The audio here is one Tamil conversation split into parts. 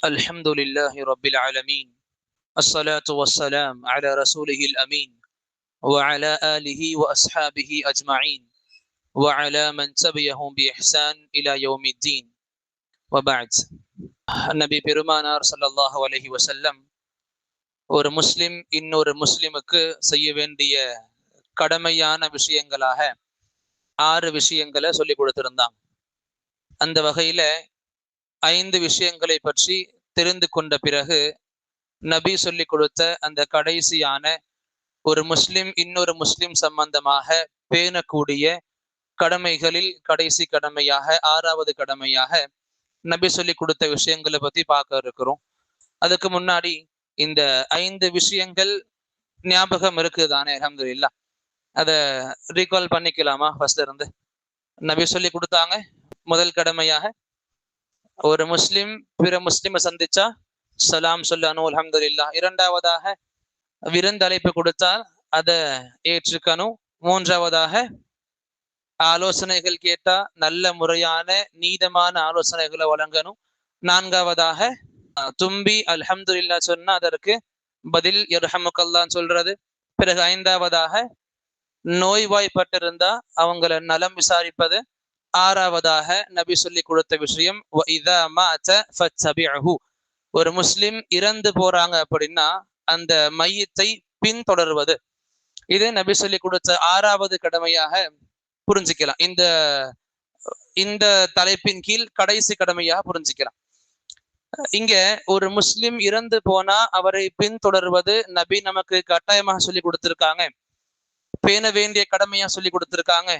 الحمد لله رب العالمين الصلاة والسلام على رسوله الأمين وعلى آله وأصحابه أجمعين وعلى من تبعهم بإحسان إلى يوم الدين وبعد النبي பெருமானார் ஸல்லல்லாஹு அலைஹி வஸல்லம் ஒரு முஸ்லிம் இன்னொரு முஸ்லிமுக்கு செய்ய வேண்டிய கடமையான விஷயங்களாக ஆறு விஷயங்களை சொல்லி கொடுத்திருந்தாங்க அந்த வகையில ஐந்து விஷயங்களை பற்றி தெரிந்து கொண்ட பிறகு நபி சொல்லி கொடுத்த அந்த கடைசியான ஒரு முஸ்லிம் இன்னொரு முஸ்லிம் சம்பந்தமாக பேணக்கூடிய கடமைகளில் கடைசி கடமையாக ஆறாவது கடமையாக நபி சொல்லி கொடுத்த விஷயங்களை பத்தி பார்க்க இருக்கிறோம். அதுக்கு முன்னாடி இந்த ஐந்து விஷயங்கள் ஞாபகம் இருக்குதானே அலமதுல்லா அத ரீகால் பண்ணிக்கலாமா ஃபர்ஸ்ட்ல இருந்து? நபி சொல்லி கொடுத்தாங்க முதல் கடமையாக ஒரு முஸ்லிம் பிற முஸ்லிமை சந்திச்சா சலாம் சொல்லணும் அலமதுல்லா இரண்டாவதாக விருந்தழைப்பு கொடுத்தால் அதை ஏற்றுக்கணும். மூன்றாவதாக ஆலோசனைகள் கேட்டா நல்ல முறையான நீதமான ஆலோசனைகளை வழங்கணும். நான்காவதாக தும்பி அல்ஹம்துல்லா சொன்னா அதற்கு பதில் எர்ஹமுக்கல்லான்னு சொல்றது. பிறகு ஐந்தாவதாக நோய்வாய்ப்பட்டிருந்தா அவங்கள நலம் விசாரிப்பது. ஆறாவதாக நபி சொல்லி கொடுத்த விஷயம் ஒரு முஸ்லிம் இறந்து போறாங்க அப்படின்னா அந்த மையத்தை பின்தொடர்வது. இது நபி சொல்லி கொடுத்த ஆறாவது கடமையாக புரிஞ்சுக்கலாம். இந்த இந்த தலைப்பின் கீழ் கடைசி கடமையாக புரிஞ்சுக்கலாம். இங்க ஒரு முஸ்லிம் இறந்து போனா அவரை பின்தொடர்வது நபி நமக்கு கட்டாயமாக சொல்லி கொடுத்திருக்காங்க. பேண வேண்டிய கடமையா சொல்லி கொடுத்திருக்காங்க.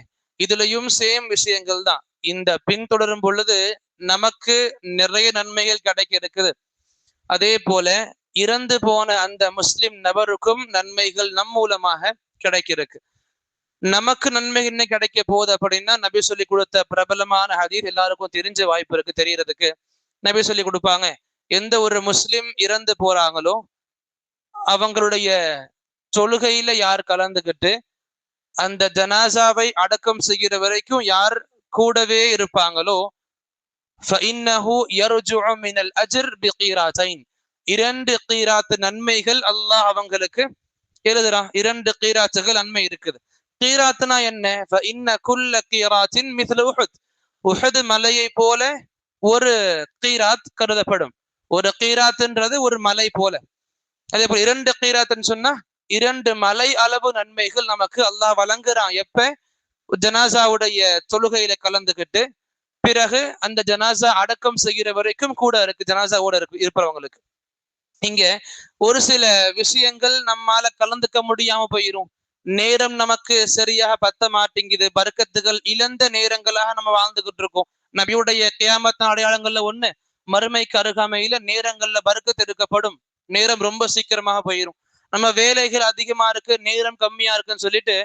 இதுலயும் சேம் விஷயங்கள் தான் இந்த பின்தொடரும் பொழுது நமக்கு நிறைய நன்மைகள் கிடைக்க இருக்குது அதே போல இறந்து போன அந்த முஸ்லிம் நபருக்கும் நன்மைகள் நம் மூலமாக கிடைக்கிறதுக்கு நமக்கு நன்மை என்ன கிடைக்க போகுது அப்படின்னா நபி சொல்லி கொடுத்த பிரபலமான ஹதீர் எல்லாருக்கும் தெரிஞ்ச வாய்ப்பு இருக்கு தெரியறதுக்கு. நபி சொல்லி கொடுப்பாங்க எந்த ஒரு முஸ்லிம் இறந்து போறாங்களோ அவங்களுடைய தொழுகையில யார் கலந்துகிட்டு அந்த ஜனாசாவை அடக்கம் செய்கிற வரைக்கும் யார் கூடவே இருப்பாங்களோ? இரண்டு கீராத்து நன்மைகள் அல்லாஹ் அவங்களுக்கு எழுதுறான் இரண்டு கீராத்துகள் நன்மை இருக்குது. கீராத்துனா என்ன? இன்ன குல்ல கீராத்தின் மிஸ்ல உஹத். உஹது மலையை போல ஒரு கீராத் கருதப்படும். ஒரு கீராத்துன்றது ஒரு மலை போல. அதே போல இரண்டு கீராத்துன்னு சொன்னா இரண்டு மலை அளவு நன்மைகள் நமக்கு அல்லாஹ் வழங்குறான். எப்ப? ஜனாசாவுடைய தொழுகையில கலந்துகிட்டு பிறகு அந்த ஜனாசா அடக்கம் செய்கிற வரைக்கும் கூட இருக்கு ஜனாசாவோட இருக்கு இருப்பவங்களுக்கு. இங்க ஒரு சில விஷயங்கள் நம்மால கலந்துக்க முடியாம போயிரும். நேரம் நமக்கு சரியாக பத்த மாட்டேங்குது. பருக்கத்துகள் இழந்த நேரங்களாக நம்ம வாழ்ந்துகிட்டு இருக்கோம். நபியுடைய கியாமத்தின் அடையாளங்கள்ல ஒண்ணு மறுமைக்கு அருகாமையில நேரங்கள்ல பருக்கத்து எடுக்கப்படும். நேரம் ரொம்ப சீக்கிரமாக போயிரும். நம்ம வேலைகள் அதிகமா இருக்கு நேரம் கம்மியா இருக்குன்னு சொல்லிட்டு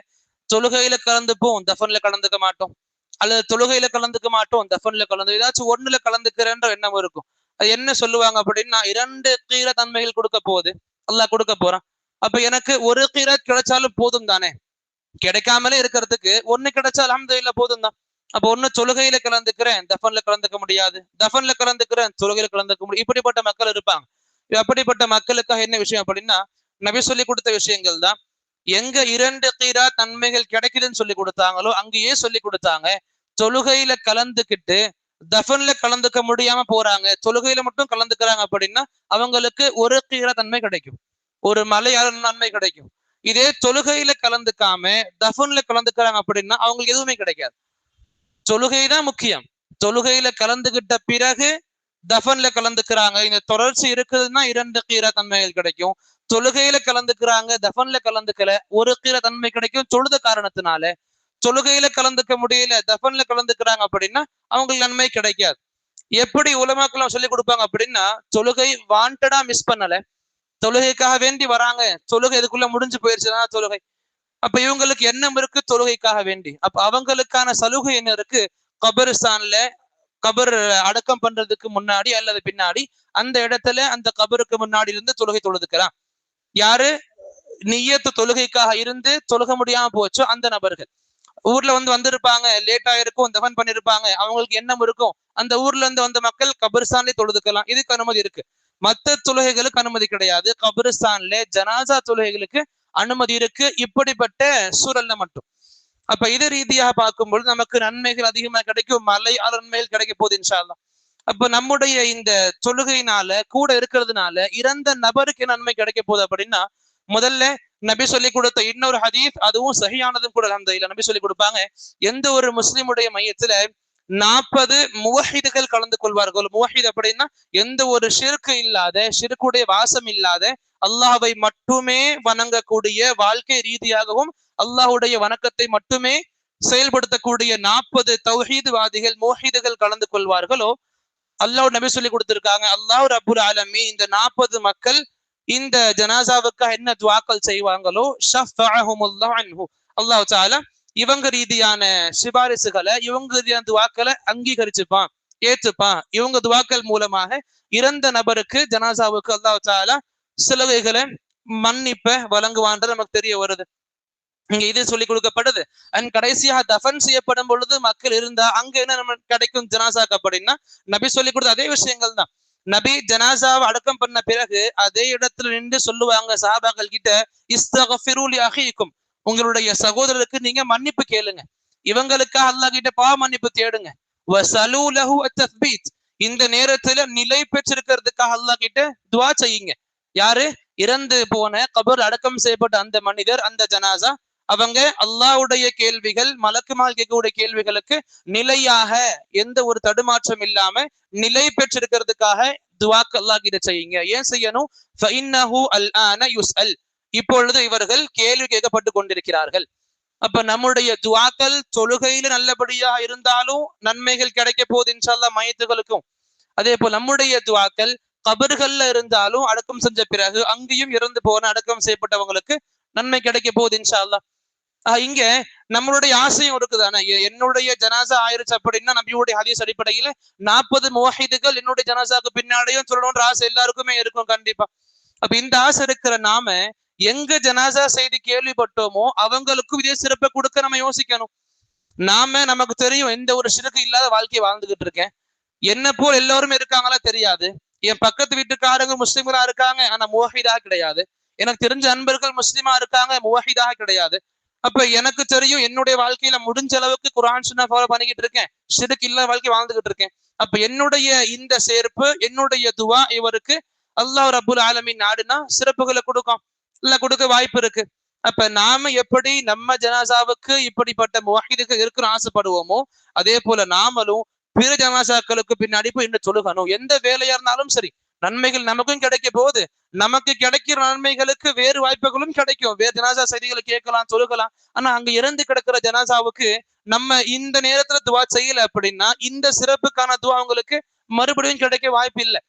தொழுகையில கலந்துப்போம் தஃபன்ல கலந்துக்க மாட்டோம். அல்லது தொழுகையில கலந்துக்க மாட்டோம் தஃபன்ல கலந்து ஏதாச்சும் ஒண்ணுல கலந்துக்கிறேன்ற எண்ணம் இருக்கும். அது என்ன சொல்லுவாங்க அப்படின்னா இரண்டு கீர தன்மைகள் கொடுக்க போகுது. அல்லாஹ் கொடுக்க போறான். அப்ப எனக்கு ஒரு கீரை கிடைச்சாலும் போதும் தானே? கிடைக்காமலே இருக்கிறதுக்கு ஒண்ணு கிடைச்சா அலமது போதும் தான். அப்ப ஒண்ணு தொழுகையில கலந்துக்கிறேன் தஃபன்ல கலந்துக்க முடியாது. தஃபன்ல கலந்துக்கிறேன் தொழுகையில கலந்துக்க முடியும் இப்படிப்பட்ட மக்கள் இருப்பாங்க. அப்படிப்பட்ட மக்களுக்காக என்ன விஷயம் அப்படின்னா நபி சொல்லி கொடுத்த விஷயங்கள் தான். எங்க இரண்டு கீரா தன்மைகள் கிடைக்குதுன்னு சொல்லி கொடுத்தாங்களோ அங்கேயே சொல்லி கொடுத்தாங்க. தொழுகையில கலந்துக்கிட்டு தஃபன்ல கலந்துக்க முடியாம போறாங்க. தொழுகையில மட்டும் கலந்துக்கிறாங்க அப்படின்னா அவங்களுக்கு ஒரு கீரா தன்மை கிடைக்கும். ஒரு மலையாள நன்மை கிடைக்கும். இதே தொழுகையில கலந்துக்காம தஃபன்ல கலந்துக்கிறாங்க அப்படின்னா அவங்களுக்கு எதுவுமே கிடைக்காது. தொழுகை தான் முக்கியம். தொழுகையில கலந்துகிட்ட பிறகு தஃபன்ல கலந்துக்கிறாங்க. இந்த தொடர்ச்சி இருக்குதுன்னா இரண்டு கீரா தன்மைகள் கிடைக்கும். தொழுகையில கலந்துக்கிறாங்க தஃபன்ல கலந்துக்கல ஒரு கீழ தன்மை கிடைக்கும். தொழுத காரணத்தினால தொழுகையில கலந்துக்க முடியல தஃபன்ல கலந்துக்கிறாங்க அப்படின்னா அவங்களுக்கு நன்மை கிடைக்காது. எப்படி உலமாக்கெல்லாம் சொல்லி கொடுப்பாங்க அப்படின்னா தொழுகை வாண்டடா மிஸ் பண்ணல. தொழுகைக்காக வேண்டி வராங்க. தொழுகை இதுக்குள்ள முடிஞ்சு போயிருச்சுன்னா தொழுகை. அப்ப இவங்களுக்கு எண்ணம் இருக்கு தொழுகைக்காக வேண்டி. அப்ப அவங்களுக்கான சலுகை என்ன இருக்கு? கபரிஸ்தான்ல கபர் அடக்கம் பண்றதுக்கு முன்னாடி அல்லது பின்னாடி அந்த இடத்துல அந்த கபருக்கு முன்னாடி இருந்து தொழுகை தொழுதுக்கலாம். யாரு? நியத்து தொழுகைக்காக இருந்து தொழுக முடியாம போச்சோ அந்த நபர்கள். ஊர்ல வந்து வந்திருப்பாங்க லேட் ஆயிருக்கும் தஃபன் பண்ணிருப்பாங்க அவங்களுக்கு எண்ணம் இருக்கும். அந்த ஊர்ல இருந்து வந்த மக்கள் கபிரிஸ்தான்ல தொழுதுக்கலாம். இதுக்கு அனுமதி இருக்கு. மத்த தொழுகைகளுக்கு அனுமதி கிடையாது. கபிரிஸ்தான்ல ஜனாசா தொழுகைகளுக்கு அனுமதி இருக்கு. இப்படிப்பட்ட சூழல்ல மட்டும். அப்ப இது ரீதியாக பார்க்கும்பொழுது நமக்கு நன்மைகள் அதிகமா கிடைக்கும். மலை நன்மைகள் கிடைக்க போகுது இன்ஷால்லாம் அப்ப நம்முடைய இந்த தொழுகையினால கூட இருக்கிறதுனால இறந்த நபருக்கு நன்மை கிடைக்க போகுது அப்படின்னா முதல்ல நபி சொல்லி கொடுத்த இன்னொரு ஹதீஸ் அதுவும் சகியானதும் கூட அந்த இல்ல நபி சொல்லி கொடுப்பாங்க. எந்த ஒரு முஸ்லிமுடைய மையத்துல நாற்பது முவஹிதுகள் கலந்து கொள்வார்கள். முவஹித் அப்படின்னா எந்த ஒரு ஷிருக்கு இல்லாத ஷிருக்குடைய வாசம் இல்லாத அல்லாஹை மட்டுமே வணங்கக்கூடிய வாழ்க்கை ரீதியாகவும் அல்லாஹுடைய வணக்கத்தை மட்டுமே செயல்படுத்தக்கூடிய நாற்பது தௌஹீதுவாதிகள் மோஹிதுகள் கலந்து கொள்வார்களோ அல்லாஹ் நபி சொல்லி கொடுத்திருக்காங்க. அல்லாஹ் அபுல் ஆலமி இந்த நாற்பது மக்கள் இந்த ஜனாசாவுக்காக என்ன துவாக்கள் செய்வாங்களோ அல்லாஹ் தாலா இவங்க ரீதியான சிபாரிசுகளை இவங்க ரீதியான துவாக்களை அங்கீகரிச்சுப்பான் ஏற்றுப்பான் இவங்க துவாக்கள் மூலமாக இறந்த நபருக்கு ஜனாசாவுக்கு அல்லாஹ் தாலா சிலுவைகளை மன்னிப்ப வழங்குவான்றது நமக்கு தெரிய வருது. இங்க இது சொல்லி கொடுக்கப்படுது. அண்ட் கடைசியாக தஃபன் செய்யப்படும் பொழுது மக்கள் இருந்தா அங்க என்ன நம்ம கிடைக்கும்? ஜனாசாக்கு அப்படின்னா நபி சொல்லி கொடுத்த அதே விஷயங்கள் தான் நபி ஜனாசாவை அடக்கம் பண்ண பிறகு அதே இடத்துல நின்று சொல்லுவாங்க சாபாக்கள் கிட்ட இஸ்தகஃபிரூலி அஹீக்கும். உங்களுடைய சகோதரருக்கு நீங்க மன்னிப்பு கேளுங்க. இவங்களுக்காக அல்லா கிட்ட பாவ மன்னிப்பு தேடுங்க. இந்த நேரத்துல நிலை பெற்றிருக்கிறதுக்காக அல்லா கிட்ட துவா செய்யுங்க. யாரு? இறந்து போன கபர் அடக்கம் செய்யப்பட்ட அந்த மனிதர் அந்த ஜனாசா அவங்க அல்லாவுடைய கேள்விகள் மலக்குமால் கேட்கக்கூடிய கேள்விகளுக்கு நிலையாக எந்த ஒரு தடுமாற்றம் இல்லாம நிலை பெற்றிருக்கிறதுக்காக துவாக்கு அல்லாஹ் கிட்ட செய்யுங்க. ஏன் செய்யணும்? இப்பொழுது இவர்கள் கேள்வி கேட்கப்பட்டு கொண்டிருக்கிறார்கள். அப்ப நம்முடைய துவாக்கள் தொழுகையில நல்லபடியா இருந்தாலும் நன்மைகள் கிடைக்க போகுது இன்ஷால்லா மயத்துகளுக்கும். அதே போல் நம்முடைய துவாக்கள் கபர்கள்ல இருந்தாலும் அடக்கம் செஞ்ச பிறகு அங்கேயும் இறந்து போன அடக்கம் செய்யப்பட்டவங்களுக்கு நன்மை கிடைக்க போகுது இன்ஷா அல்லா இங்க நம்மளுடைய ஆசையும் இருக்குதானே? என்னுடைய ஜனாசா ஆயிருச்சு அப்படின்னா நம்பியுடைய ஹதீஸ் அடிப்படையில நாற்பது முவாஹிதுகள் என்னுடைய ஜனாசாக்கு பின்னாடியும் சொல்லணும்ன்ற ஆசை எல்லாருக்குமே இருக்கும் கண்டிப்பா. அப்ப இந்த ஆசை இருக்கிற நாம எங்க ஜனாசா செய்தி கேள்விப்பட்டோமோ அவங்களுக்கும் இதே சிறப்பை கொடுக்க நம்ம யோசிக்கணும். நாம நமக்கு தெரியும் எந்த ஒரு சிறுக்கு இல்லாத வாழ்க்கையை வாழ்ந்துகிட்டு இருக்கேன். என்ன போல் எல்லாரும் இருக்காங்களா? தெரியாது. என் பக்கத்து வீட்டுக்காரங்க முஸ்லிம்களா இருக்காங்க ஆனா முவஹிதா கிடையாது. எனக்கு தெரிஞ்ச அன்பர்கள் முஸ்லிமா இருக்காங்க முவஹிதா கிடையாது. அப்ப எனக்கு தெரியும் என்னுடைய வாழ்க்கையில முடிஞ்ச அளவுக்கு குரான் சுன்னா ஃபாலோ பண்ணிக்கிட்டு இருக்கேன். சிறுக்கு இல்ல வாழ்க்கை வாழ்ந்துகிட்டு இருக்கேன். அப்ப என்னுடைய இந்த சேர்ப்பு என்னுடைய துவா இவருக்கு அல்லாஹ் ரபுல் ஆலமின் நாடுனா சிறப்புகளை கொடுக்கும். இல்ல கொடுக்க வாய்ப்பு இருக்கு. அப்ப நாம எப்படி நம்ம ஜனாசாவுக்கு இப்படிப்பட்ட முவாஹிதுக்கு இருக்கிற ஆசைப்படுவோமோ அதே போல நாமளும் பிற ஜனாசாக்களுக்கு பின்னாடி போய் இன்னும் சொல்லுகணும் எந்த வேலையா இருந்தாலும் சரி நன்மைகள் நமக்கும் கிடைக்க போகுது. நமக்கு கிடைக்கிற நன்மைகளுக்கு வேறு வாய்ப்புகளும் கிடைக்கும். வேறு ஜனாசா செய்திகளை கேட்கலாம் சொல்லுகலாம். ஆனா அங்க இறந்து கிடக்கிற ஜனாசாவுக்கு நம்ம இந்த நேரத்துல துவா செய்யல அப்படின்னா இந்த சிறப்புக்கான துவா அவங்களுக்கு மறுபடியும் கிடைக்க வாய்ப்பு இல்லை.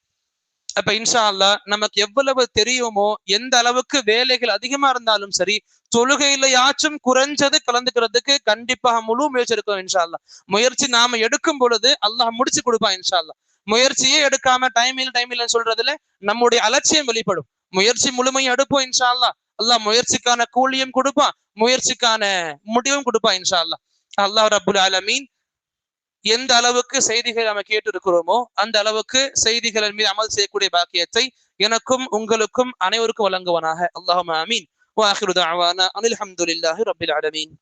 அப்ப இன்ஷா அல்லா நமக்கு எவ்வளவு தெரியுமோ எந்த அளவுக்கு வேலைகள் அதிகமா இருந்தாலும் சரி தொழுகையிலையாச்சும் குறைஞ்சது கலந்துக்கிறதுக்கு கண்டிப்பாக முழு முயற்சி இருக்கும் இன்ஷா அல்லா முயற்சி நாம எடுக்கும் பொழுது அல்லாஹ் முடிச்சு கொடுப்பான் இன்ஷா அல்லா முயற்சியே எடுக்காம டைம் இல்லை டைம் இல்லைன்னு சொல்றதுல நம்முடைய அலட்சியம் வெளிப்படும். முயற்சி முழுமையும் எடுப்போம் இன்ஷா அல்லா அல்லாஹ் முயற்சிக்கான கூலியும் கொடுப்பான் முயற்சிக்கான முடிவும் கொடுப்பான் இன்ஷா அல்லா அல்லாஹ் ரபுல் ஆலமீன் எந்த அளவுக்கு செய்திகள் நம்ம கேட்டு இருக்கிறோமோ அந்த அளவுக்கு செய்திகளின் மீது அமல் செய்யக்கூடிய பாக்கியத்தை எனக்கும் உங்களுக்கும் அனைவருக்கும் வழங்குவனாக. அல்லாஹ் அமீன் வாஹிரு தாவானா அனில் அஹமதுல்லாஹி ரபில் அலமீன்